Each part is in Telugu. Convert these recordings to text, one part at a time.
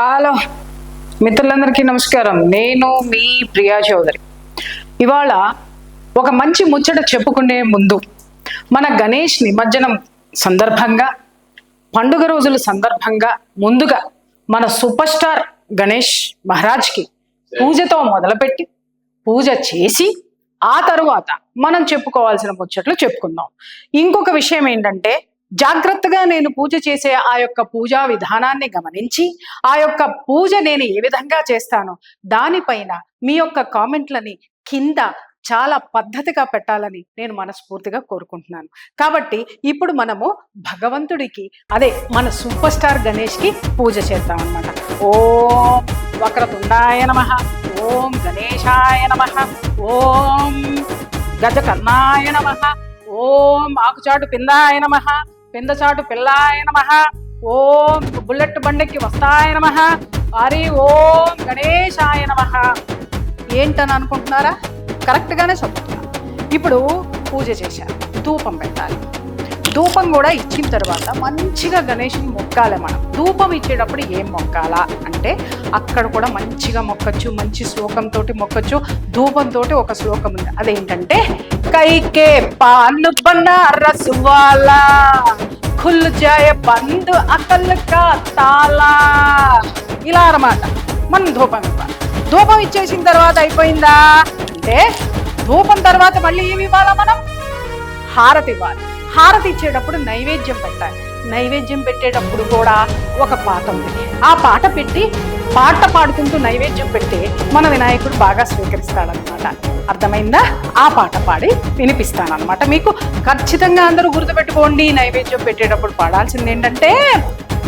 హలో మిత్రులందరికీ నమస్కారం. నేను మీ ప్రియా చౌదరి. ఇవాళ ఒక మంచి ముచ్చట చెప్పుకునే ముందు మన గణేష్ నిమజ్జనం సందర్భంగా పండుగ రోజుల సందర్భంగా ముందుగా మన సూపర్ స్టార్ గణేష్ మహారాజ్కి పూజతో మొదలుపెట్టి పూజ చేసి ఆ తరువాత మనం చెప్పుకోవాల్సిన ముచ్చట్లు చెప్పుకుందాం. ఇంకొక విషయం ఏంటంటే జాగ్రత్తగా నేను పూజ చేసే ఆ యొక్క పూజా విధానాన్ని గమనించి ఆ యొక్క పూజ నేను ఏ విధంగా చేస్తానో దానిపైన మీ యొక్క కామెంట్లని కింద చాలా పద్ధతిగా పెట్టాలని నేను మనస్ఫూర్తిగా కోరుకుంటున్నాను. కాబట్టి ఇప్పుడు మనము భగవంతుడికి అదే మన సూపర్ స్టార్ గణేష్కి పూజ చేద్దాం అనమాట ఓం వక్రతుండాయ నమ ఓం గణేశాయ నమ ఓం గజకర్ణాయ నమ ఓం ఆకుచాటు పిందాయ నమ పిందచాటు పిల్లాయ నమ. ఓం బుల్లెట్ బండెక్కి వస్తాయ నమ. హరి ఓం గణేశాయ నమ. ఏంటని అనుకుంటున్నారా? కరెక్ట్గానే చెప్తున్నా. ఇప్పుడు పూజ చేశారు. ధూపం పెట్టాలి. ధూపం కూడా ఇచ్చిన తర్వాత మంచిగా గణేషుని మొక్కాలి మనం. ధూపం ఇచ్చేటప్పుడు ఏం మొక్కాలా అంటే అక్కడ కూడా మంచిగా మొక్కచ్చు మంచి శ్లోకంతో మొక్కచ్చు ధూపంతో ఒక శ్లోకం ఉంది. అదేంటంటే కైకే పాను బనారసువాలా ఖుల్ జాయ బంద్ అకల్ కా తాలా ఇలా అన్నమాట. మనం ధూపం ఇవ్వాలి. ధూపం ఇచ్చేసిన తర్వాత అయిపోయిందా? అంటే ధూపం తర్వాత మళ్ళీ ఏమి ఇవ్వాలా మనం? హారతి ఇవ్వాలి. హారతి ఇచ్చేటప్పుడు నైవేద్యం పెట్టాలి. నైవేద్యం పెట్టేటప్పుడు కూడా ఒక పాట ఉంది. ఆ పాట పెట్టి పాట పాడుకుంటూ నైవేద్యం పెడితే మన వినాయకుడు బాగా స్వీకరిస్తాడనమాట అర్థమైందా? ఆ పాట పాడి వినిపిస్తానమాట మీకు. ఖచ్చితంగా అందరూ గుర్తుపెట్టుకోండి నైవేద్యం పెట్టేటప్పుడు పాడాల్సింది ఏంటంటే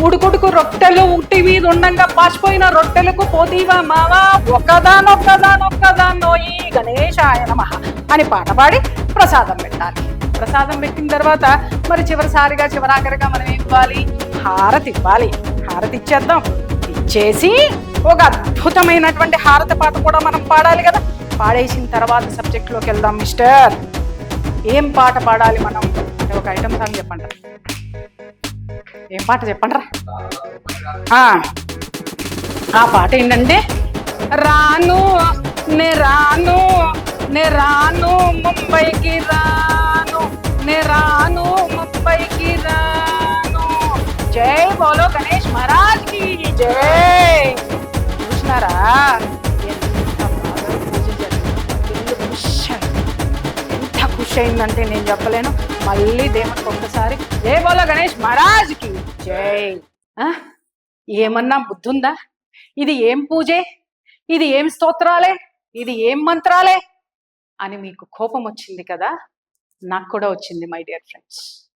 ఉడుకుడుకు రొట్టెలు ఉట్టి మీద ఉండంగా పాసిపోయిన రొట్టెలకు పోతీవా మావా? ఒక్కదానొక్కదానొక్కదాన్నోయి గణేశాయ నమ అని పాట పాడి ప్రసాదం పెట్టాలి. ప్రసాదం పెట్టిన తర్వాత మరి చివరిసారిగా చివరాఖరిగా మనం ఏం ఇవ్వాలి? హారతి ఇవ్వాలి. హారతి ఇచ్చేద్దాం. ఇచ్చేసి ఒక అద్భుతమైనటువంటి హారతి పాట కూడా మనం పాడాలి కదా. పాడేసిన తర్వాత సబ్జెక్ట్లోకి వెళ్దాం మిస్టర్ ఏం పాట పాడాలి మనం? ఒక ఐటమ్ సాంగ్ చెప్పండి. ఏం పాట చెప్పండి ఆ పాట ఏంటంటే రాను నే రాను నే రాను చూసినారా ఎంత బాగా అయిందంటే నేను చెప్పలేను. మళ్ళీ దేవుడికి ఒక్కసారి. జై బోలో గణేష్ మహారాజ్కి. జై. ఆ? ఏమన్నా బుద్ధుందా? ఇది ఏం పూజే? ఇది ఏం స్తోత్రాలే? ఇది ఏం మంత్రాలే? అని మీకు కోపం వచ్చింది కదా? నాకు కూడా వచ్చింది మై డియర్ ఫ్రెండ్స్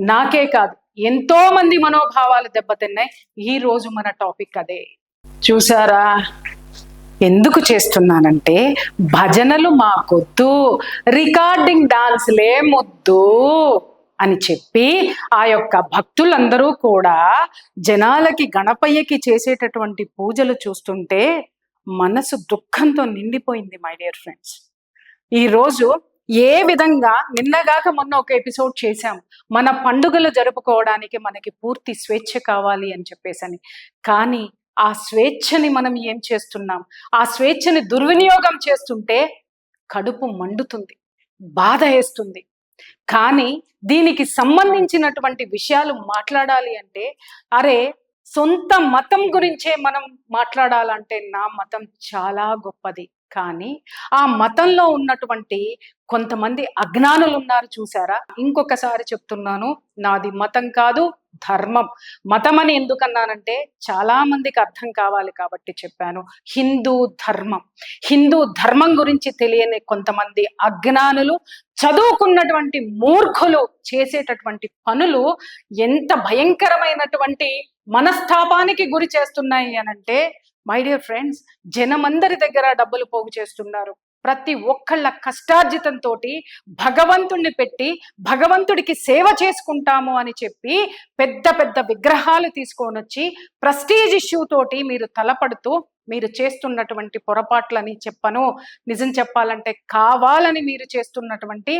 నాకే కాదు. ఎంతో మంది మనోభావాలు దెబ్బతిన్నాయి. ఈ రోజు మన టాపిక్ అదే. చూసారా? ఎందుకు చేస్తున్నానంటే భజనలు మాకొద్దు రికార్డింగ్ డాన్స్లే మొద్దు అని చెప్పి ఆ యొక్క భక్తులందరూ కూడా జనాలకి గణపయ్యకి చేసేటటువంటి పూజలు చూస్తుంటే మనసు దుఃఖంతో నిండిపోయింది మై డియర్ ఫ్రెండ్స్ ఈరోజు ఏ విధంగా నిన్నగాక మొన్న ఒక ఎపిసోడ్ చేశాం. మన పండుగలు జరుపుకోవడానికి మనకి పూర్తి స్వేచ్ఛ కావాలి అని చెప్పేసని. కానీ ఆ స్వేచ్ఛని మనం ఏం చేస్తున్నాం? ఆ స్వేచ్ఛని దుర్వినియోగం చేస్తుంటే కడుపు మండుతుంది బాధ వేస్తుంది. కానీ దీనికి సంబంధించినటువంటి విషయాలు మాట్లాడాలి అంటే అరే సొంత మతం గురించే మనం మాట్లాడాలంటే నా మతం చాలా గొప్పది. కానీ ఆ మతంలో ఉన్నటువంటి కొంతమంది అజ్ఞానులు ఉన్నారు చూసారా? ఇంకొకసారి చెప్తున్నాను నాది మతం కాదు ధర్మం. మతం అని ఎందుకన్నానంటే చాలా మందికి అర్థం కావాలి కాబట్టి చెప్పాను. హిందూ ధర్మం. హిందూ ధర్మం గురించి తెలియని కొంతమంది అజ్ఞానులు చదువుకున్నటువంటి మూర్ఖులు చేసేటటువంటి పనులు ఎంత భయంకరమైనటువంటి మనస్తాపానికి గురి చేస్తున్నాయి అనంటే మై డియర్ ఫ్రెండ్స్ జనమందరి దగ్గర డబ్బులు పోగు చేస్తున్నారు. ప్రతి ఒక్కళ్ళ కష్టార్జితంతో భగవంతుణ్ణి పెట్టి భగవంతుడికి సేవ చేసుకుంటాము అని చెప్పి పెద్ద పెద్ద విగ్రహాలు తీసుకొని వచ్చి ప్రెస్టీజ్ ఇష్యూ తోటి మీరు తలపడుతూ మీరు చేస్తున్నటువంటి పొరపాట్లని చెప్పను. నిజం చెప్పాలంటే కావాలని మీరు చేస్తున్నటువంటి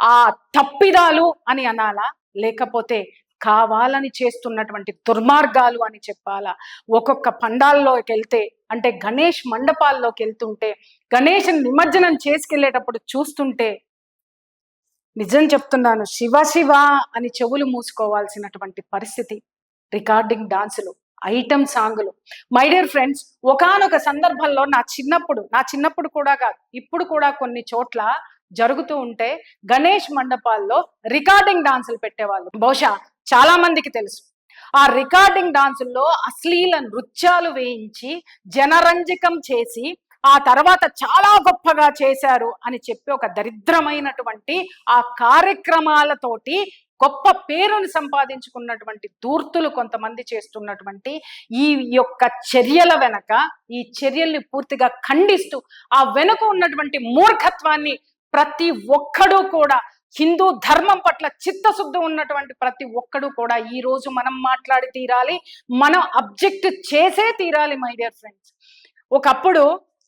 ఆ తప్పిదాలు అని అనాలా? లేకపోతే కావాలని చేస్తున్నటువంటి దుర్మార్గాలు అని చెప్పాలా? ఒక్కొక్క పండాల్లోకి వెళ్తే అంటే గణేష్ మండపాల్లోకి వెళ్తుంటే గణేష్ నిమజ్జనం చేసుకెళ్ళేటప్పుడు చూస్తుంటే నిజం చెప్తున్నాను శివ శివ అని చెవులు మూసుకోవాల్సినటువంటి పరిస్థితి. రికార్డింగ్ డాన్సులు ఐటమ్ సాంగులు. మై డియర్ ఫ్రెండ్స్ ఒకానొక సందర్భంలో నా చిన్నప్పుడు నా చిన్నప్పుడు కూడా కాదు ఇప్పుడు కూడా కొన్ని చోట్ల జరుగుతూ ఉంటే గణేష్ మండపాల్లో రికార్డింగ్ డాన్సులు పెట్టేవాళ్ళు. బహుశా చాలా మందికి తెలుసు. ఆ రికార్డింగ్ డాన్సుల్లో అశ్లీల నృత్యాలు వేయించి జనరంజకం చేసి ఆ తర్వాత చాలా గొప్పగా చేశారు అని చెప్పి ఒక దరిద్రమైనటువంటి ఆ కార్యక్రమాలతోటి గొప్ప పేరుని సంపాదించుకున్నటువంటి దూర్తులు కొంతమంది చేస్తున్నటువంటి ఈ యొక్క చర్యల వెనక ఈ చర్యల్ని పూర్తిగా ఖండిస్తూ ఆ వెనుక ఉన్నటువంటి మూర్ఖత్వాన్ని ప్రతి ఒక్కడూ కూడా హిందూ ధర్మం పట్ల చిత్తశుద్ధి ఉన్నటువంటి ప్రతి ఒక్కడు కూడా ఈ రోజు మనం మాట్లాడి తీరాలి మనం అబ్జెక్ట్ చేసే తీరాలి మై డియర్ ఫ్రెండ్స్. ఒకప్పుడు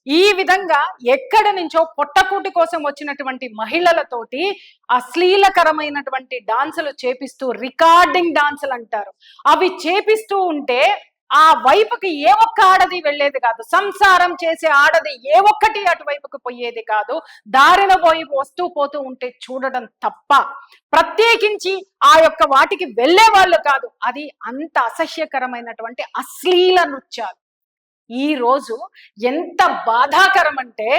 ఈ విధంగా ఎక్కడి నుంచో పొట్టకూటి కోసం వచ్చినటువంటి మహిళలతోటి అశ్లీలకరమైనటువంటి డాన్సులు చేపిస్తూ రికార్డింగ్ డాన్సులు అంటారు. అవి చేపిస్తూ ఉంటే ఆ వైపుకి ఏ ఒక్క ఆడది వెళ్ళేది కాదు. సంసారం చేసే ఆడది ఏ ఒక్కటి అటువైపుకి పోయేది కాదు. దారిన పోయి వస్తూ పోతూ ఉంటే చూడడం తప్ప ప్రత్యేకించి ఆ యొక్క వాటికి వెళ్ళే వాళ్ళు కాదు. అది అంత అసహ్యకరమైనటువంటి అశ్లీల నృత్యాలు. ఈ రోజు ఎంత బాధాకరం అంటే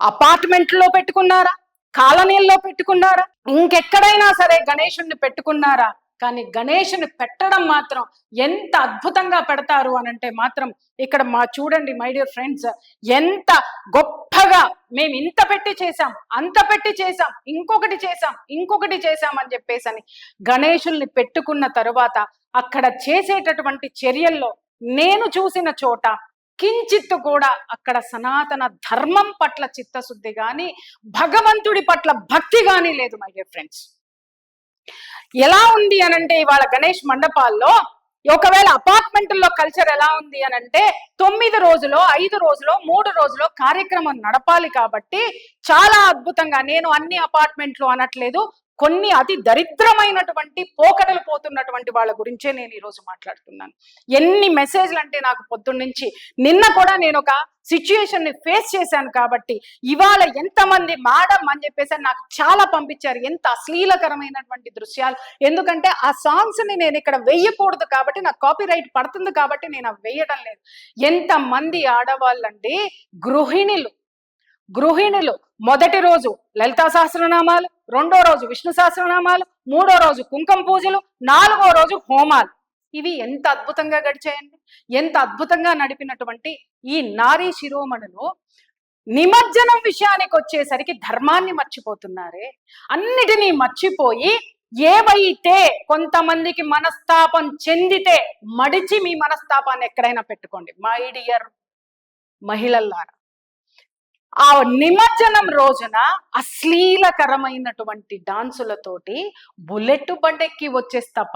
అపార్ట్మెంట్లో పెట్టుకున్నారా? కాలనీల్లో పెట్టుకున్నారా? ఇంకెక్కడైనా సరే గణేషుణ్ణి పెట్టుకున్నారా? కానీ గణేషుని పెట్టడం మాత్రం ఎంత అద్భుతంగా పెడతారు అని అంటే మాత్రం ఇక్కడ మా చూడండి మై డియర్ ఫ్రెండ్స్ ఎంత గొప్పగా మేము ఇంత పెట్టి చేసాం అంత పెట్టి చేసాం ఇంకొకటి చేసాం ఇంకొకటి చేసాం అని చెప్పేసి అని గణేషుల్ని పెట్టుకున్న తరువాత అక్కడ చేసేటటువంటి చర్యల్లో నేను చూసిన చోట కించిత్తు కూడా అక్కడ సనాతన ధర్మం పట్ల చిత్తశుద్ధి కానీ భగవంతుడి పట్ల భక్తి కానీ లేదు మై డియర్ ఫ్రెండ్స్ ఎలా ఉంది అనంటే ఇవాళ గణేష్ మండపాల్లో ఒకవేళ అపార్ట్మెంట్లో కల్చర్ ఎలా ఉంది అనంటే తొమ్మిది రోజులో ఐదు రోజులో మూడు రోజులో కార్యక్రమం నడపాలి కాబట్టి చాలా అద్భుతంగా నేను అన్ని అపార్ట్మెంట్లు అనట్లేదు. కొన్ని అతి దరిద్రమైనటువంటి పోకడలు పోతున్నటువంటి వాళ్ళ గురించే నేను ఈరోజు మాట్లాడుతున్నాను. ఎన్ని మెసేజ్లు అంటే నాకు పొద్దున్నుంచి నిన్న కూడా నేను ఒక సిచ్యుయేషన్ని ఫేస్ చేశాను కాబట్టి ఇవాళ ఎంతమంది మాడం అని చెప్పేసి నాకు చాలా పంపించారు. ఎంత అశ్లీలకరమైనటువంటి దృశ్యాలు. ఎందుకంటే ఆ సాంగ్స్ని నేను ఇక్కడ వెయ్యకూడదు కాబట్టి నాకు కాపీ రైట్ పడుతుంది కాబట్టి నేను అవి వేయడం లేదు. ఎంతమంది ఆడవాళ్ళండి గృహిణులు గృహిణులు మొదటి రోజు లలితా సహస్రనామాలు రెండో రోజు విష్ణు సహస్రనామాలు మూడో రోజు కుంకుమ పూజలు నాలుగో రోజు హోమాలు. ఇవి ఎంత అద్భుతంగా గడిచాయండి? ఎంత అద్భుతంగా నడిపినటువంటి ఈ నారీ శిరోమణులు నిమజ్జనం విషయానికి వచ్చేసరికి ధర్మాన్ని మర్చిపోతున్నారే. అన్నిటినీ మర్చిపోయి ఏవైతే కొంతమందికి మనస్తాపం చెందితే మడిచి మీ మనస్తాపాన్ని ఎక్కడైనా పెట్టుకోండి. మై డియర్ మహిళల్లారా ఆ నిమజ్జనం రోజున అశ్లీలకరమైనటువంటి డాన్సులతోటి బుల్లెట్ బండెక్కి వచ్చేస్తప.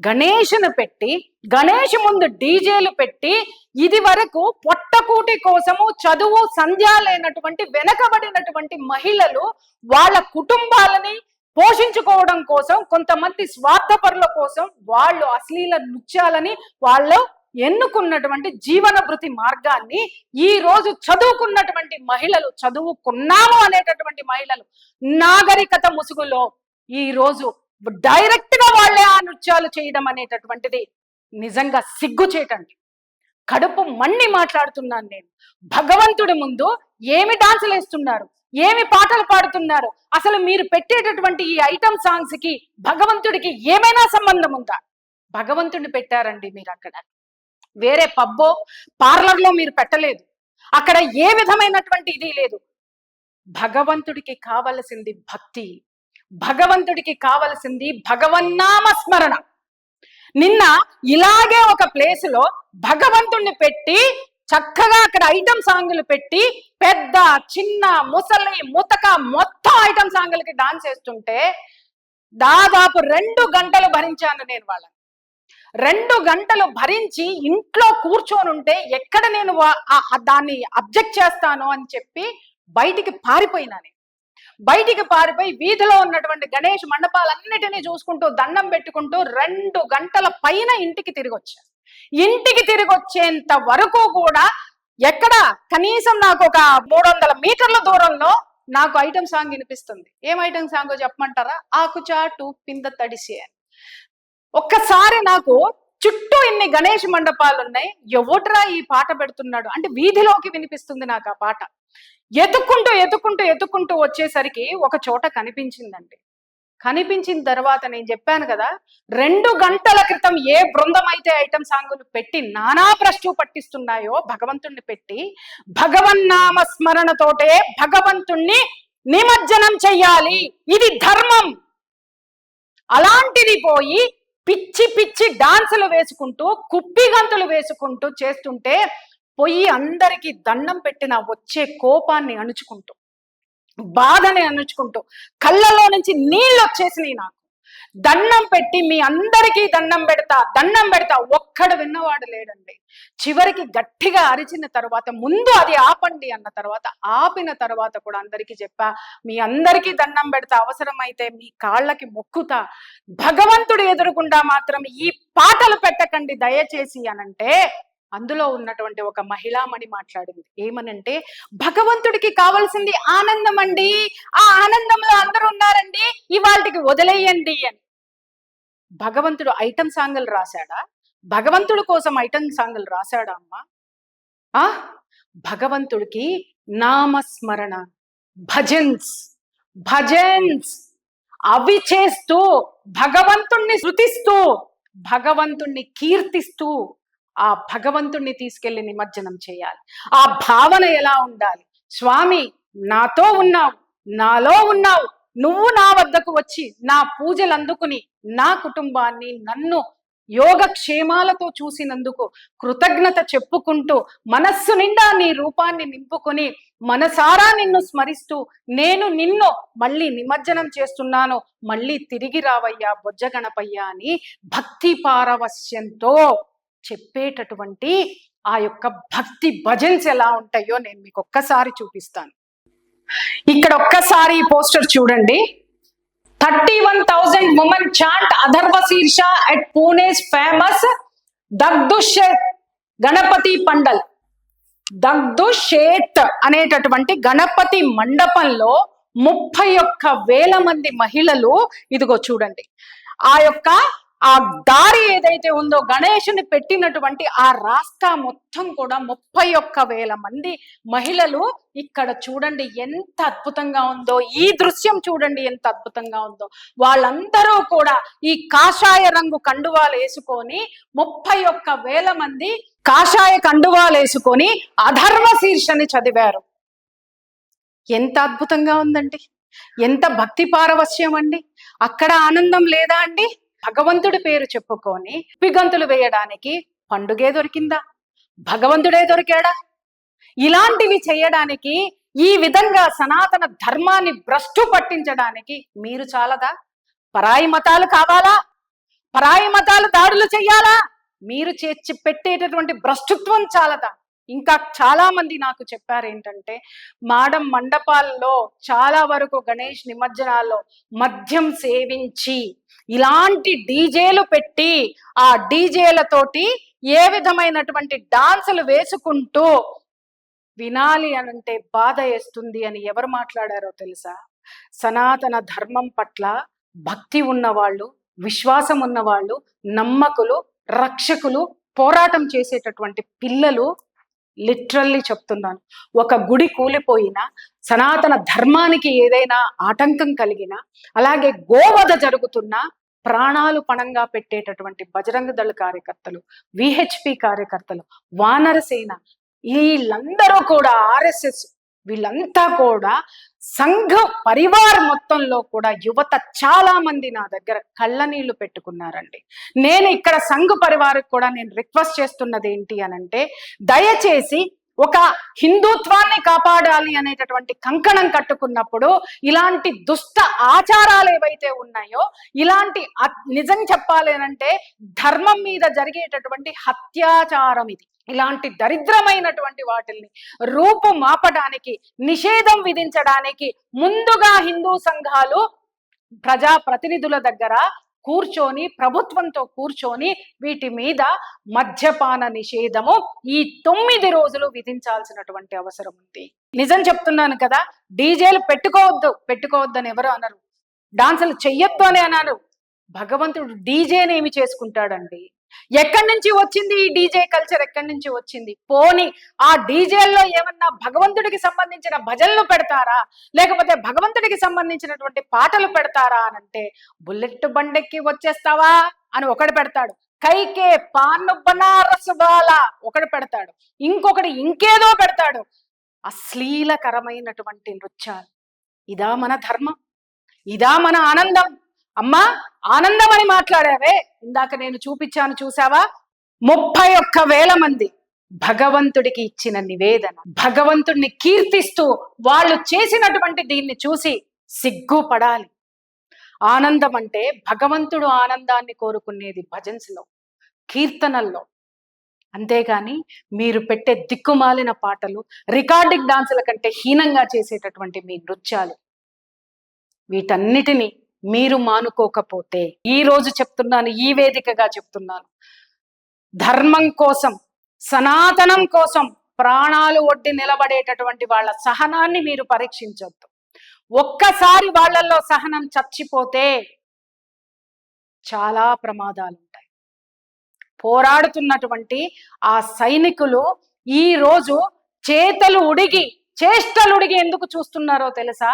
గణేషును పెట్టి గణేష్ ముందు డీజేలు పెట్టి ఇది వరకు పొట్టకూటి కోసము చదువు సంధ్యాలైనటువంటి వెనకబడినటువంటి మహిళలు వాళ్ళ కుటుంబాలని పోషించుకోవడం కోసం కొంతమంది స్వార్థపరుల కోసం వాళ్ళు అశ్లీల నృత్యాలని వాళ్ళు ఎన్నుకున్నటువంటి జీవన భృతి మార్గాన్ని ఈ రోజు చదువుకున్నటువంటి మహిళలు చదువుకున్నాము అనేటటువంటి మహిళలు నాగరికత ముసుగులో ఈ రోజు డైరెక్ట్గా వాళ్ళే ఆ నృత్యాలు చేయడం అనేటటువంటిది నిజంగా సిగ్గు చేయటండి కడుపు మన్ని మాట్లాడుతున్నాను నేను. భగవంతుడి ముందు ఏమి డాన్సులు వేస్తున్నారు? ఏమి పాటలు పాడుతున్నారు? అసలు మీరు పెట్టేటటువంటి ఈ ఐటమ్ సాంగ్స్కి భగవంతుడికి ఏమైనా సంబంధం ఉందా? భగవంతుడిని పెట్టారండి మీరు అక్కడ వేరే పబ్బో పార్లర్లో మీరు పెట్టలేదు. అక్కడ ఏ విధమైనటువంటి ఇది లేదు. భగవంతుడికి కావలసింది భక్తి. భగవంతుడికి కావలసింది భగవన్నామ స్మరణ నిన్న ఇలాగే ఒక ప్లేస్లో భగవంతుణ్ణి పెట్టి చక్కగా అక్కడ ఐటమ్ సాంగులు పెట్టి పెద్ద చిన్న ముసలి ముతక మొత్తం ఐటమ్ సాంగులకి డాన్స్ చేస్తుంటే దాదాపు రెండు గంటలు భరించాను నేను వాళ్ళని. రెండు గంటలు భరించి ఇంట్లో కూర్చొని ఉంటే ఎక్కడ నేను వా- దాన్ని అబ్జెక్ట్ చేస్తాను అని చెప్పి బయటికి పారిపోయినా నేను. బయటికి పారిపోయి వీధిలో ఉన్నటువంటి గణేష్ మండపాలన్నిటినీ చూసుకుంటూ దండం పెట్టుకుంటూ రెండు గంటల పైన ఇంటికి తిరిగి వచ్చాను ఇంటికి తిరిగి వచ్చేంత వరకు కూడా ఎక్కడ కనీసం నాకు ఒక మూడు వందల మీటర్ల దూరంలో నాకు ఐటమ్ సాంగ్ వినిపిస్తుంది. ఏం ఐటమ్ సాంగ్ చెప్పమంటారా? ఆకుచాటు పింద తడిసి అని. ఒక్కసారి నాకు చుట్టూ ఇన్ని గణేష్ మండపాలు ఉన్నాయి ఎవట్రా ఈ పాట పెడుతున్నాడు? అంటే వీధిలోకి వినిపిస్తుంది నాకు ఆ పాట. ఎతుక్కుంటూ ఎతుక్కుంటూ ఎతుక్కుంటూ వచ్చేసరికి ఒక చోట కనిపించిందండి. కనిపించిన తర్వాత నేను చెప్పాను కదా రెండు గంటల క్రితం ఏ బృందం అయితే ఐటమ్ సాంగులు పెట్టి నానా ప్రశ్న పట్టిస్తున్నాయో భగవంతుణ్ణి పెట్టి భగవన్నామ స్మరణతోటే భగవంతుణ్ణి నిమజ్జనం చెయ్యాలి. ఇది ధర్మం. అలాంటిది పోయి పిచ్చి పిచ్చి డాన్సులు వేసుకుంటూ కుప్పి గంతులు వేసుకుంటూ చేస్తుంటే పొయ్యి అందరికి దండం పెట్టిన వచ్చే కోపాన్ని అణుచుకుంటూ బాధని అణుచుకుంటూ కళ్ళలో నుంచి నీళ్ళు వచ్చేసినాయి నాకు. దండం పెట్టి మీ అందరికీ దండం పెడతా దండం పెడతా. ఒక్కడు విన్నవాడు లేడండి. చివరికి గట్టిగా అరిచిన తర్వాత ముందు అది ఆపండి అన్న తర్వాత ఆపిన తర్వాత కూడా అందరికీ చెప్పా మీ అందరికీ దండం పెడతా అవసరమైతే మీ కాళ్ళకి మొక్కుతా. భగవంతుడు ఎదురుకుండా మాత్రం ఈ పాటలు పెట్టకండి దయచేసి అనంటే అందులో ఉన్నటువంటి ఒక మహిళామణి మాట్లాడింది. ఏమనంటే భగవంతుడికి కావలసింది ఆనందం అండి. ఆ ఆనందంలో అందరూ ఉన్నారండి. ఇవాళకి వదిలేయండి అని. భగవంతుడు ఐటమ్ సాంగులు రాశాడా? భగవంతుడు కోసం ఐటమ్ సాంగులు రాశాడా అమ్మా? ఆ? భగవంతుడికి నామస్మరణ భజన్స్ భజన్స్. అవి చేస్తూ భగవంతుణ్ణి శృతిస్తూ భగవంతుణ్ణి కీర్తిస్తూ ఆ భగవంతుణ్ణి తీసుకెళ్ళి నిమజ్జనం చేయాలి. ఆ భావన ఎలా ఉండాలి? స్వామి నాతో ఉన్నావు నాలో ఉన్నావు నువ్వు నా వద్దకు వచ్చి నా పూజలు అందుకుని నా కుటుంబాన్ని నన్ను యోగక్షేమాలతో చూసినందుకు కృతజ్ఞత చెప్పుకుంటూ మనస్సు నిండా నీ రూపాన్ని నింపుకొని మనసారా నిన్ను స్మరిస్తూ నేను నిన్ను మళ్ళీ నిమజ్జనం చేస్తున్నాను మళ్ళీ తిరిగి రావయ్యా బొజ్జగణపయ్యా అని భక్తి పారవశ్యంతో చెప్పేటటువంటి ఆ యొక్క భక్తి భజన్స్ ఎలా ఉంటాయో నేను మీకు ఒక్కసారి చూపిస్తాను. ఇక్కడ ఒక్కసారి ఈ పోస్టర్ చూడండి. Thirty one thousand women chant Atharvashirsha at Pune's famous Dagdush Ganapati pandal. Dagdusheth అనేటటువంటి గణపతి మండపంలో ముప్పై ఒక్క వేల మంది మహిళలు ఇదిగో చూడండి. ఆ యొక్క ఆ దారి ఏదైతే ఉందో గణేషుని పెట్టినటువంటి ఆ రాస్తా మొత్తం కూడా ముప్పై ఒక్క వేల మంది మహిళలు ఇక్కడ చూడండి ఎంత అద్భుతంగా ఉందో ఈ దృశ్యం చూడండి ఎంత అద్భుతంగా ఉందో. వాళ్ళందరూ కూడా ఈ కాషాయ రంగు కండువాలు వేసుకొని ముప్పై ఒక్క వేల మంది కాషాయ కండువాలు వేసుకొని అధర్మ శీర్షని చదివారు. ఎంత అద్భుతంగా ఉందండి? ఎంత భక్తి పారవశ్యం అండి? అక్కడ ఆనందం లేదా అండి? భగవంతుడి పేరు చెప్పుకొని పిగంతులు వేయడానికి పండుగే దొరికిందా? భగవంతుడే దొరికాడా? ఇలాంటివి చేయడానికి ఈ విధంగా సనాతన ధర్మాన్ని భ్రష్టు పట్టించడానికి మీరు చాలదా? పరాయి మతాలు కావాలా? పరాయి మతాలు దాడులు చెయ్యాలా మీరు చేర్చి పెట్టేటటువంటి భ్రష్టుత్వం చాలదా? ఇంకా చాలా మంది నాకు చెప్పారు ఏంటంటే మాడం మండపాల్లో చాలా వరకు గణేష్ నిమజ్జనాల్లో మద్యం సేవించి ఇలాంటి డీజేలు పెట్టి ఆ డీజేలతోటి ఏ విధమైనటువంటి డాన్సులు వేసుకుంటూ వినాలి అనంటే బాధ వేస్తుంది అని ఎవరు మాట్లాడారో తెలుసా? సనాతన ధర్మం పట్ల భక్తి ఉన్నవాళ్ళు విశ్వాసం ఉన్నవాళ్ళు నమ్మకులు రక్షకులు పోరాటం చేసేటటువంటి పిల్లలు లిటరల్లీ చెప్తున్నాను. ఒక గుడి కూలిపోయినా సనాతన ధర్మానికి ఏదైనా ఆటంకం కలిగినా అలాగే గోవధ జరుగుతున్నా ప్రాణాలు పణంగా పెట్టేటటువంటి బజరంగ దళ కార్యకర్తలు విహెచ్పి కార్యకర్తలు వానరసేన వీళ్ళందరూ కూడా ఆర్ఎస్ఎస్ వీళ్ళంతా కూడా సంఘ పరివార్ మొత్తంలో కూడా యువత చాలా మంది నా దగ్గర కళ్ళ నీళ్ళు పెట్టుకున్నారండి. నేను ఇక్కడ సంఘ పరివారికి కూడా నేను రిక్వెస్ట్ చేస్తున్నది ఏంటి అనంటే దయచేసి ఒక హిందుత్వాన్ని కాపాడాలి అనేటటువంటి కంకణం కట్టుకున్నప్పుడు ఇలాంటి దుష్ట ఆచారాలు ఏవైతే ఉన్నాయో ఇలాంటి నిజం చెప్పాలి అంటే ధర్మం మీద జరిగేటటువంటి హత్యాచారం ఇది. ఇలాంటి దరిద్రమైనటువంటి వాటిల్ని రూపు మాపడానికి నిషేధం విధించడానికి ముందుగా హిందూ సంఘాలు ప్రజా ప్రతినిధుల దగ్గర కూర్చొని ప్రభుత్వంతో కూర్చొని వీటి మీద మద్యపాన నిషేధము ఈ తొమ్మిది రోజులు విధించాల్సినటువంటి అవసరం ఉంది. నిజం చెప్తున్నాను కదా డీజేలు పెట్టుకోవద్దు పెట్టుకోవద్దని ఎవరు అనరు. డాన్సులు చెయ్యొద్దు అని అన్నారు భగవంతుడు డీజేని ఏమి చేసుకుంటాడండి? ఎక్కడి నుంచి వచ్చింది ఈ డీజే కల్చర్? ఎక్కడి నుంచి వచ్చింది? పోని ఆ డీజేల్లో ఏమన్నా భగవంతుడికి సంబంధించిన భజనలు పెడతారా? లేకపోతే భగవంతుడికి సంబంధించినటువంటి పాటలు పెడతారా అనంటే బుల్లెట్ బండెక్కి వచ్చేస్తావా? అని ఒకడు పెడతాడు. కైకే పాను బనారసుబాల ఒకడు పెడతాడు. ఇంకొకటి ఇంకేదో పెడతాడు. అశ్లీలకరమైనటువంటి నృత్యాలు. ఇదా మన ధర్మం. ఇదా మన ఆనందం. అమ్మా ఆనందం అని మాట్లాడావే? ఇందాక నేను చూపించాను చూసావా? ముప్పై ఒక్క వేల మంది భగవంతుడికి ఇచ్చిన నివేదన భగవంతుడిని కీర్తిస్తూ వాళ్ళు చేసినటువంటి దీన్ని చూసి సిగ్గుపడాలి. ఆనందం అంటే భగవంతుడు ఆనందాన్ని కోరుకునేది భజన్స్లో కీర్తనల్లో. అంతేగాని మీరు పెట్టే దిక్కుమాలిన పాటలు రికార్డింగ్ డాన్సుల కంటే హీనంగా చేసేటటువంటి మీ నృత్యాలు వీటన్నిటిని మీరు మానుకోకపోతే ఈ రోజు చెప్తున్నాను ఈ వేదికగా చెప్తున్నాను. ధర్మం కోసం సనాతనం కోసం ప్రాణాలు ఒడ్డి నిలబడేటటువంటి వాళ్ళ సహనాన్ని మీరు పరీక్షించొద్దు. ఒక్కసారి వాళ్ళల్లో సహనం చచ్చిపోతే చాలా ప్రమాదాలు ఉంటాయి పోరాడుతున్నటువంటి ఆ సైనికులు ఈ రోజు చేతలు ఉడిగి చేష్టలు ఉడిగి ఎందుకు చూస్తున్నారో తెలుసా?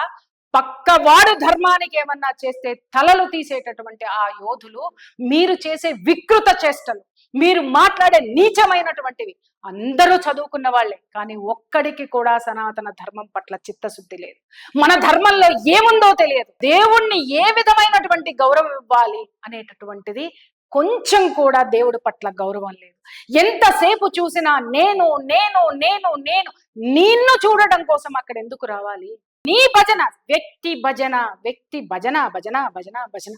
పక్కవాడు ధర్మానికి ఏమన్నా చేస్తే తలలు తీసేటటువంటి ఆ యోధులు మీరు చేసే వికృత చేష్టలు మీరు మాట్లాడే నీచమైనటువంటివి అందరూ చదువుకున్న వాళ్ళే కానీ ఒక్కడికి కూడా సనాతన ధర్మం పట్ల చిత్తశుద్ధి లేదు. మన ధర్మంలో ఏముందో తెలియదు. దేవుణ్ణి ఏ విధమైనటువంటి గౌరవం ఇవ్వాలి అనేటటువంటిది కొంచెం కూడా దేవుడి పట్ల గౌరవం లేదు. ఎంతసేపు చూసినా నేను నేను నేను నేను నిన్ను చూడటం కోసం అక్కడ ఎందుకు రావాలి? నీ భజన వ్యక్తి భజన వ్యక్తి భజన భజన భజన భజన.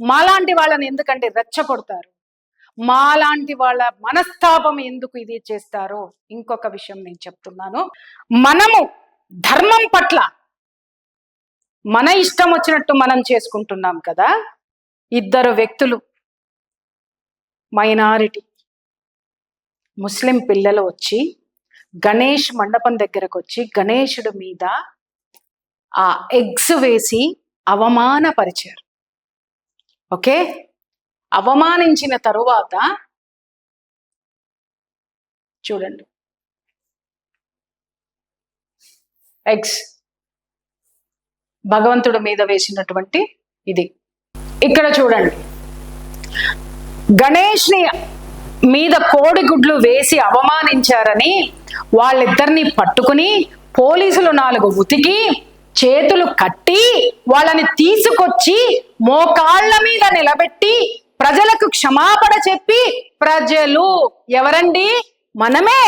మాలాంటి వాళ్ళని ఎందుకంటే రెచ్చగొడతారు? మాలాంటి వాళ్ళ మనస్తాపం ఎందుకు ఇది చేస్తారో ఇంకొక విషయం నేను చెప్తున్నాను. మనము ధర్మం పట్ల మన ఇష్టం వచ్చినట్టు మనం చేసుకుంటున్నాం కదా ఇద్దరు వ్యక్తులు మైనారిటీ ముస్లిం పిల్లలు వచ్చి గణేష్ మండపం దగ్గరకు వచ్చి గణేశుడి మీద ఆ ఎగ్స్ వేసి అవమానపరిచారు. ఓకే? అవమానించిన తరువాత చూడండి. ఎగ్స్. భగవంతుడి మీద వేసినటువంటి ఇది. ఇక్కడ చూడండి. గణేష్ని మీద కోడిగుడ్లు వేసి అవమానించారని వాళ్ళిద్దరిని పట్టుకుని పోలీసులు నాలుగు ఉతికి చేతులు కట్టి వాళ్ళని తీసుకొచ్చి మోకాళ్ళ మీద నిలబెట్టి ప్రజలకు క్షమాపణ చెప్పి ప్రజలు ఎవరండి? మనమే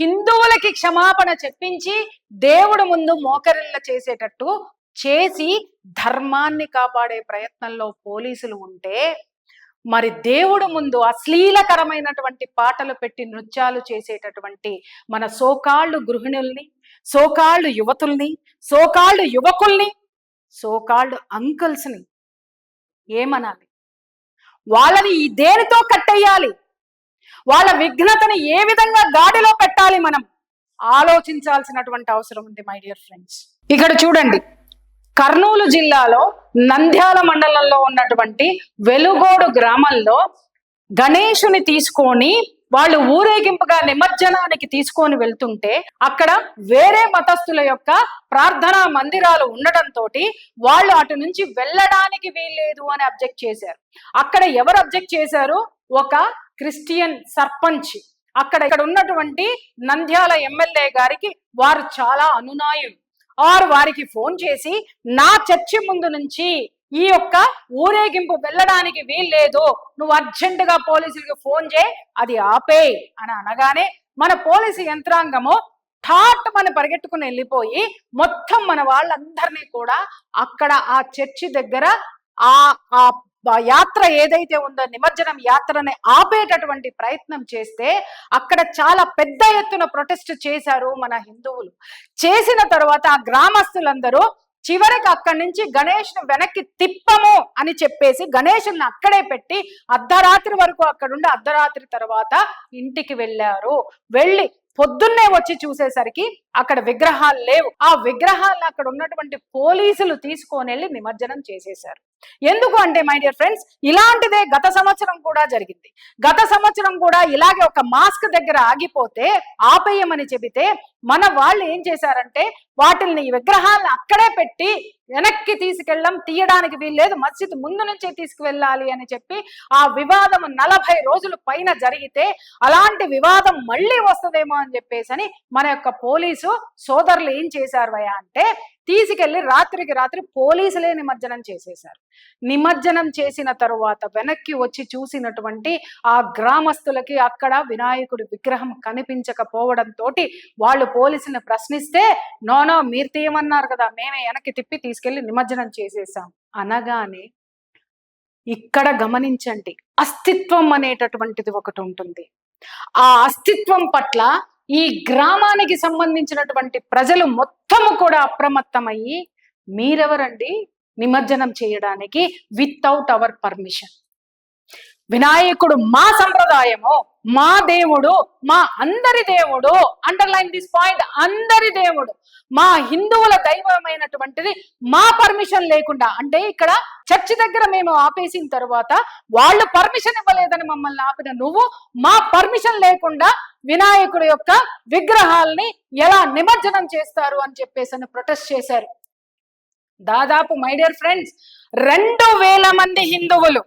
హిందువులకి క్షమాపణ చెప్పించి దేవుడు ముందు మోకరిల్ల చేసేటట్టు చేసి ధర్మాన్ని కాపాడే ప్రయత్నంలో పోలీసులు ఉంటే మరి దేవుడు ముందు అశ్లీలకరమైనటువంటి పాటలు పెట్టి నృత్యాలు చేసేటటువంటి మన సోకాళ్ళు గృహిణుల్ని సోకాళ్ళు యువతుల్ని సోకాళ్ళు యువకుల్ని సోకాళ్ళు అంకుల్స్ని ఏమనాలి? వాళ్ళని ఈ దేనితో కట్టేయాలి? వాళ్ళ విఘ్నతని ఏ విధంగా గాడిలో పెట్టాలి మనం? ఆలోచించాల్సినటువంటి అవసరం ఉంది మై డియర్ ఫ్రెండ్స్ ఇక్కడ చూడండి. కర్నూలు జిల్లాలో నంద్యాల మండలంలో ఉన్నటువంటి వెలుగోడు గ్రామంలో గణేషుని తీసుకొని వాళ్ళు ఊరేగింపుగా నిమజ్జనానికి తీసుకొని వెళ్తుంటే అక్కడ వేరే మతస్థుల యొక్క ప్రార్థనా మందిరాలు ఉండటంతో వాళ్ళు అటు నుంచి వెళ్ళడానికి వీల్లేదు అని అబ్జెక్ట్ చేశారు. అక్కడ ఎవరు అబ్జెక్ట్ చేశారు? ఒక క్రిస్టియన్ సర్పంచ్. అక్కడ ఇక్కడ ఉన్నటువంటి నంద్యాల ఎమ్మెల్యే గారికి వారు చాలా అనునాయులు ఆరు వారికి ఫోన్ చేసి నా చర్చి ముందు నుంచి ఈ యొక్క ఊరేగింపు వెళ్ళడానికి వీల్లేదు. నువ్వు అర్జెంటుగా పోలీసులకి ఫోన్ చేయి అది ఆపే అని అనగానే మన పోలీసు యంత్రాంగము ఠాట్ మన పరిగెట్టుకుని వెళ్ళిపోయి మొత్తం మన వాళ్ళందరినీ కూడా అక్కడ ఆ చర్చి దగ్గర ఆ ఆ యాత్ర ఏదైతే ఉందో నిమజ్జనం యాత్రని ఆపేటటువంటి ప్రయత్నం చేస్తే అక్కడ చాలా పెద్ద ఎత్తున ప్రొటెస్ట్ చేశారు మన హిందువులు. చేసిన తర్వాత ఆ గ్రామస్తులందరూ చివరికి అక్కడి నుంచి గణేష్ను వెనక్కి తిప్పము అని చెప్పేసి గణేషుని అక్కడే పెట్టి అర్ధరాత్రి వరకు అక్కడుండి అర్ధరాత్రి తర్వాత ఇంటికి వెళ్ళారు. వెళ్ళి పొద్దున్నే వచ్చి చూసేసరికి అక్కడ విగ్రహాలు లేవు. ఆ విగ్రహాలను అక్కడ ఉన్నటువంటి పోలీసులు తీసుకొని వెళ్ళి నిమజ్జనం చేసేశారు. ఎందుకు అంటే మై డియర్ ఫ్రెండ్స్ ఇలాంటిదే గత సంవత్సరం కూడా జరిగింది. గత సంవత్సరం కూడా ఇలాగే ఒక మాస్క్ దగ్గర ఆగిపోతే ఆపేయమని చెబితే మన వాళ్ళు ఏం చేశారంటే వాటిల్ని విగ్రహాలను అక్కడే పెట్టి వెనక్కి తీసుకెళ్ళం తీయడానికి వీల్లేదు మస్జిద్ ముందు నుంచే తీసుకువెళ్ళాలి అని చెప్పి ఆ వివాదం నలభై రోజుల పైన జరిగితే అలాంటి వివాదం మళ్ళీ వస్తుందేమో అని చెప్పేసి అని మన యొక్క పోలీసు సోదరులు ఏం చేశారు భయ అంటే తీసుకెళ్ళి రాత్రికి రాత్రి పోలీసులే నిమజ్జనం చేసేశారు. నిమజ్జనం చేసిన తరువాత వెనక్కి వచ్చి చూసినటువంటి ఆ గ్రామస్తులకి అక్కడ వినాయకుడి విగ్రహం కనిపించకపోవడంతో వాళ్ళు పోలీసుని ప్రశ్నిస్తే నోనో మీరు తీయమన్నారు కదా మేమే వెనక్కి తిప్పి తీసుకెళ్ళి నిమజ్జనం చేసేసాం అనగానే ఇక్కడ గమనించండి అస్తిత్వం అనేటటువంటిది ఒకటి ఉంటుంది. ఆ అస్తిత్వం పట్ల ఈ గ్రామానికి సంబంధించినటువంటి ప్రజలు మొత్తము కూడా అప్రమత్తమయ్యి మీరెవరండి? నిమజ్జనం చేయడానికి వితౌట్ అవర్ పర్మిషన్ వినాయకుడు మా సంప్రదాయము మా దేవుడు మా అందరి దేవుడు అండర్లైన్ దిస్ పాయింట్ అందరి దేవుడు. మా హిందువుల దైవమైనటువంటిది మా పర్మిషన్ లేకుండా అంటే ఇక్కడ చర్చి దగ్గర మేము ఆపేసిన తర్వాత వాళ్ళు పర్మిషన్ ఇవ్వలేదని మమ్మల్ని ఆపిన నువ్వు మా పర్మిషన్ లేకుండా వినాయకుడి యొక్క విగ్రహాల్ని ఎలా నిమజ్జనం చేస్తారు అని చెప్పేసి ప్రొటెస్ట్ చేశారు. దాదాపు మై డియర్ ఫ్రెండ్స్ రెండు వేల మంది హిందువులు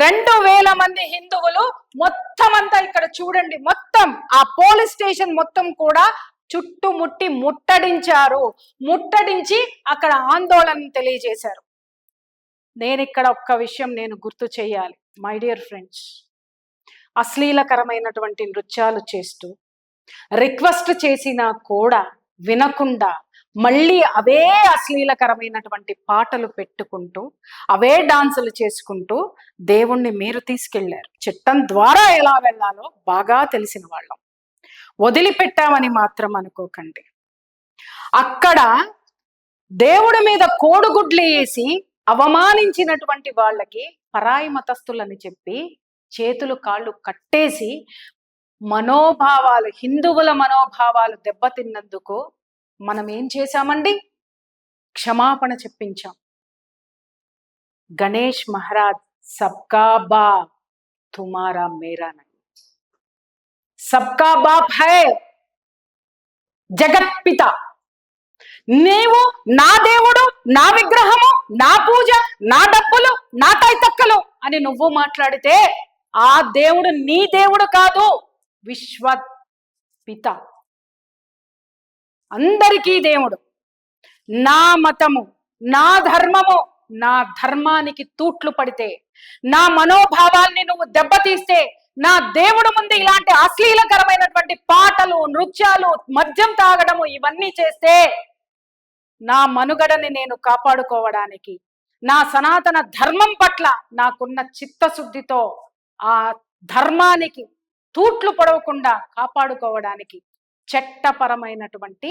రెండు వేల మంది హిందువులు మొత్తం అంతా ఇక్కడ చూడండి. మొత్తం ఆ పోలీస్ స్టేషన్ మొత్తం కూడా చుట్టుముట్టి ముట్టడించారు. ముట్టడించి అక్కడ ఆందోళన తెలియజేశారు. నేను ఇక్కడ ఒక్క విషయం నేను గుర్తు చేయాలి. మై డియర్ ఫ్రెండ్స్ అశ్లీలకరమైనటువంటి నృత్యాలు చేస్తూ రిక్వెస్ట్ చేసినా కూడా వినకుండా మళ్ళీ అవే అశ్లీలకరమైనటువంటి పాటలు పెట్టుకుంటూ అవే డాన్సులు చేసుకుంటూ దేవుణ్ణి మీరు తీసుకెళ్ళారు. చిట్టం ద్వారా ఎలా వెళ్ళాలో బాగా తెలిసిన వాళ్ళం. వదిలిపెట్టామని మాత్రం అనుకోకండి. అక్కడ దేవుడి మీద కోడుగుడ్లు వేసి అవమానించినటువంటి వాళ్ళకి పరాయి మతస్థులని చెప్పి చేతులు కాళ్ళు కట్టేసి మనోభావాలు హిందువుల మనోభావాలు దెబ్బతిన్నందుకు మనం ఏం చేశామండి? క్షమాపణ చెప్పించాం. గణేష్ మహారాజ్ సబ్కా బా తుమారా మేరా నహీ సబ్కా బాప్ హై జగత్పిత నీవు నా దేవుడు నా విగ్రహము నా పూజ నా డబ్బులు నా తైతక్కలు అని నువ్వు మాట్లాడితే ఆ దేవుడు నీ దేవుడు కాదు విశ్వ పిత. అందరికీ దేవుడు. నా మతము నా ధర్మము నా ధర్మానికి తూట్లు పడితే నా మనోభావాల్ని నువ్వు దెబ్బతీస్తే నా దేవుడు ముందు ఇలాంటి అశ్లీలకరమైనటువంటి పాటలు నృత్యాలు మద్యం తాగడము ఇవన్నీ చేస్తే నా మనుగడని నేను కాపాడుకోవడానికి నా సనాతన ధర్మం పట్ల నాకున్న చిత్తశుద్ధితో ఆ ధర్మానికి తూట్లు పడవకుండా కాపాడుకోవడానికి చట్టపరమైనటువంటి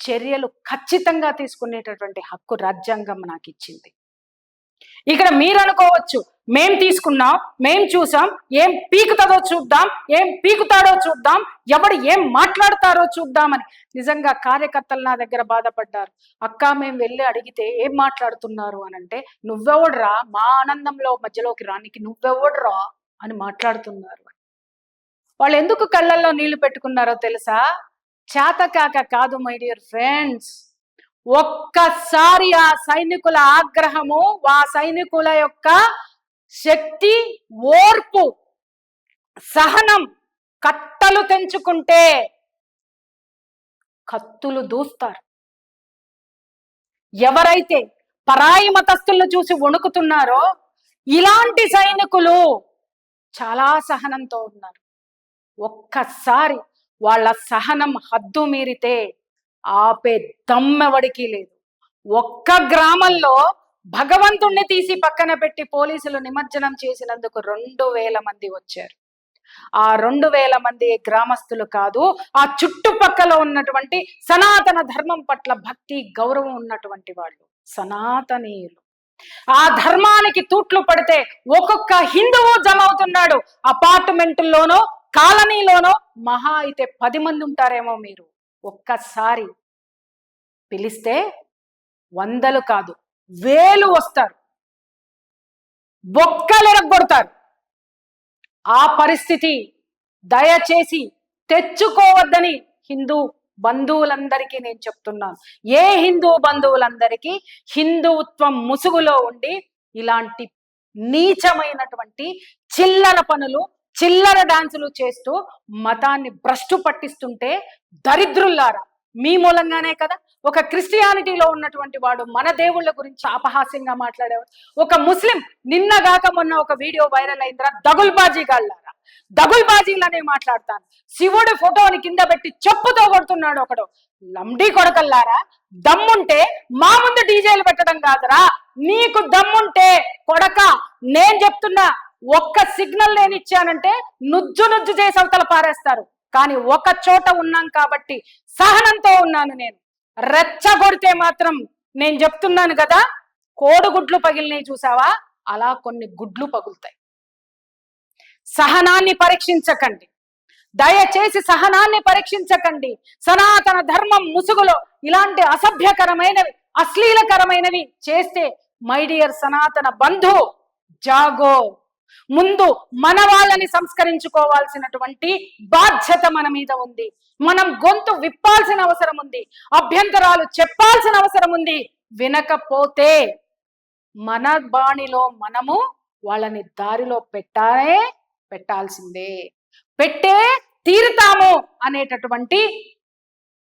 చర్యలు ఖచ్చితంగా తీసుకునేటటువంటి హక్కు రాజ్యాంగం నాకు ఇచ్చింది. ఇక్కడ మీరు అనుకోవచ్చు మేం తీసుకున్నాం మేం చూసాం ఏం పీకుతుందో చూద్దాం ఏం పీకుతాడో చూద్దాం ఎవడు ఏం మాట్లాడతారో చూద్దామని. నిజంగా కార్యకర్తలు నా దగ్గర బాధపడ్డారు. అక్క మేము వెళ్ళి అడిగితే ఏం మాట్లాడుతున్నారు అని అంటే నువ్వెవడ్రా? మా ఆనందంలో మధ్యలోకి రానికి నువ్వెవడ్రా? అని మాట్లాడుతున్నారు. వాళ్ళు ఎందుకు కళ్ళల్లో నీళ్ళు పెట్టుకున్నారో తెలుసా? చేతకాక కాదు మై డియర్ ఫ్రెండ్స్ ఒక్కసారి ఆ సైనికుల ఆగ్రహము ఆ సైనికుల యొక్క శక్తి ఓర్పు సహనం కట్టలు తెంచుకుంటే కత్తులు దూస్తారు. ఎవరైతే పరాయి మతస్థులను చూసి వణుకుతున్నారో ఇలాంటి సైనికులు చాలా సహనంతో ఉన్నారు. ఒక్కసారి వాళ్ళ సహనం హద్దు మీరితే ఆపే దమ్మెవడికి లేదు. ఒక్క గ్రామంలో భగవంతుణ్ణి తీసి పక్కన పెట్టి పోలీసులు నిమజ్జనం చేసినందుకు రెండు వేల మంది వచ్చారు. ఆ రెండు వేల మంది గ్రామస్తులు కాదు ఆ చుట్టుపక్కల ఉన్నటువంటి సనాతన ధర్మం పట్ల భక్తి గౌరవం ఉన్నటువంటి వాళ్ళు సనాతనీయులు. ఆ ధర్మానికి తూట్లు పడితే ఒక్కొక్క హిందువు జమ అవుతున్నాడు అపార్ట్మెంట్లోనో కాలనీలోనో మహా అయితే పది మంది ఉంటారేమో మీరు. ఒక్కసారి పిలిస్తే వందలు కాదు వేలు వస్తారు. బొక్కలెరగొడతారు ఆ పరిస్థితి దయచేసి తెచ్చుకోవద్దని హిందూ బంధువులందరికీ నేను చెప్తున్నాను. ఏ హిందూ బంధువులందరికీ హిందుత్వం ముసుగులో ఉండి ఇలాంటి నీచమైనటువంటి చిల్లర పనులు చిల్లర డాన్సులు చేస్తూ మతాన్ని భ్రష్టు పట్టిస్తుంటే దరిద్రుల్లారా? మీ మూలంగానే కదా? ఒక క్రిస్టియానిటీలో ఉన్నటువంటి వాడు మన దేవుళ్ళ గురించి అపహాస్యంగా మాట్లాడేవాడు. ఒక ముస్లిం నిన్నగాక మొన్న ఒక వీడియో వైరల్ అయిందిరా దగుల్బాజీ గాళ్ళారా దగుల్బాజీలనే మాట్లాడతాను. శివుడి ఫోటోని కింద పెట్టి చెప్పుతో కొడుతున్నాడు ఒకడు. లంబడి కొడకల్లారా? దమ్ముంటే మా ముందు డీజేలు పెట్టడం కాదురా. నీకు దమ్ముంటే కొడక నేను చెప్తున్నా ఒక్క సిగ్నల్ నేను ఇచ్చానంటే నుజ్జు నుజ్జు చేసి అవతల పారేస్తారు. కానీ ఒక చోట ఉన్నాం కాబట్టి సహనంతో ఉన్నాను నేను. రెచ్చగొడితే మాత్రం నేను చెప్తున్నాను కదా కోడిగుడ్లు పగిలినవి చూసావా? అలా కొన్ని గుడ్లు పగులుతాయి. సహనాన్ని పరీక్షించకండి. దయచేసి సహనాన్ని పరీక్షించకండి. సనాతన ధర్మం ముసుగులో ఇలాంటి అసభ్యకరమైనవి అశ్లీలకరమైనవి చేస్తే మై డియర్ సనాతన బంధు జాగో. ముందు మన వాళ్ళని సంస్కరించుకోవాల్సినటువంటి బాధ్యత మన మీద ఉంది. మనం గొంతు విప్పాల్సిన అవసరం ఉంది. అభ్యంతరాలు చెప్పాల్సిన అవసరం ఉంది. వినకపోతే మన బాణిలో మనము వాళ్ళని దారిలో పెట్టాలే పెట్టాల్సిందే. పెట్టే తీరుతాము అనేటటువంటి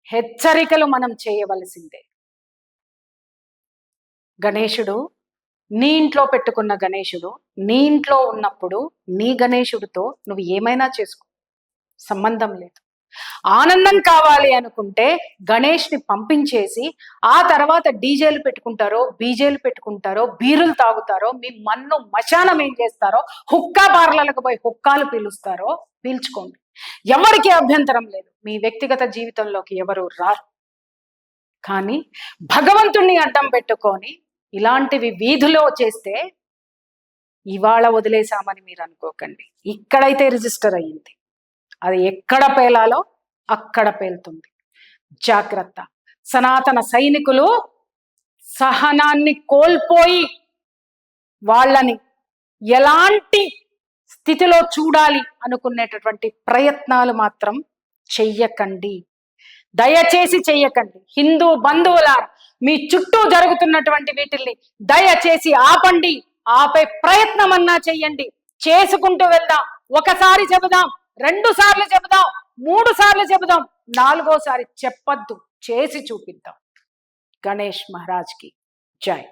హెచ్చరికలు మనం చేయవలసిందే. గణేశుడు నీ ఇంట్లో పెట్టుకున్న గణేశుడు నీ ఇంట్లో ఉన్నప్పుడు నీ గణేశుడితో నువ్వు ఏమైనా చేసుకో. సంబంధం లేదు. ఆనందం కావాలి అనుకుంటే గణేష్ని పంపించేసి ఆ తర్వాత డీజేలు పెట్టుకుంటారో బీజేలు పెట్టుకుంటారో బీరులు తాగుతారో మీ మన్ను మశానం ఏం చేస్తారో హుక్కా బార్లలకు పోయి హుక్కాలు పీలుస్తారో పీల్చుకోండి. ఎవరికి అభ్యంతరం లేదు. మీ వ్యక్తిగత జీవితంలోకి ఎవరు రారు. కానీ భగవంతుణ్ణి అడ్డం పెట్టుకొని ఇలాంటివి వీధిలో చేస్తే ఇవాళ వదిలేసామని మీరు అనుకోకండి. ఇక్కడైతే రిజిస్టర్ అయ్యింది. అది ఎక్కడ పేలాలో అక్కడ పేలుతుంది. జాగ్రత్త. సనాతన సైనికులు సహనాన్ని కోల్పోయి వాళ్ళని ఎలాంటి స్థితిలో చూడాలి అనుకునేటటువంటి ప్రయత్నాలు మాత్రం చెయ్యకండి. దయచేసి చెయ్యకండి. హిందూ బంధువులారా మీ చుట్టూ జరుగుతున్నటువంటి వీటిల్ని దయచేసి ఆపండి ఆపే ప్రయత్నం అన్నా చెయ్యండి. చేసుకుంటూ వెళ్దాం. ఒకసారి చెబుదాం రెండు సార్లు చెబుదాం మూడు సార్లు చెబుదాం నాలుగోసారి చెప్పద్దు. చేసి చూపిద్దాం. గణేష్ మహారాజ్కి జై.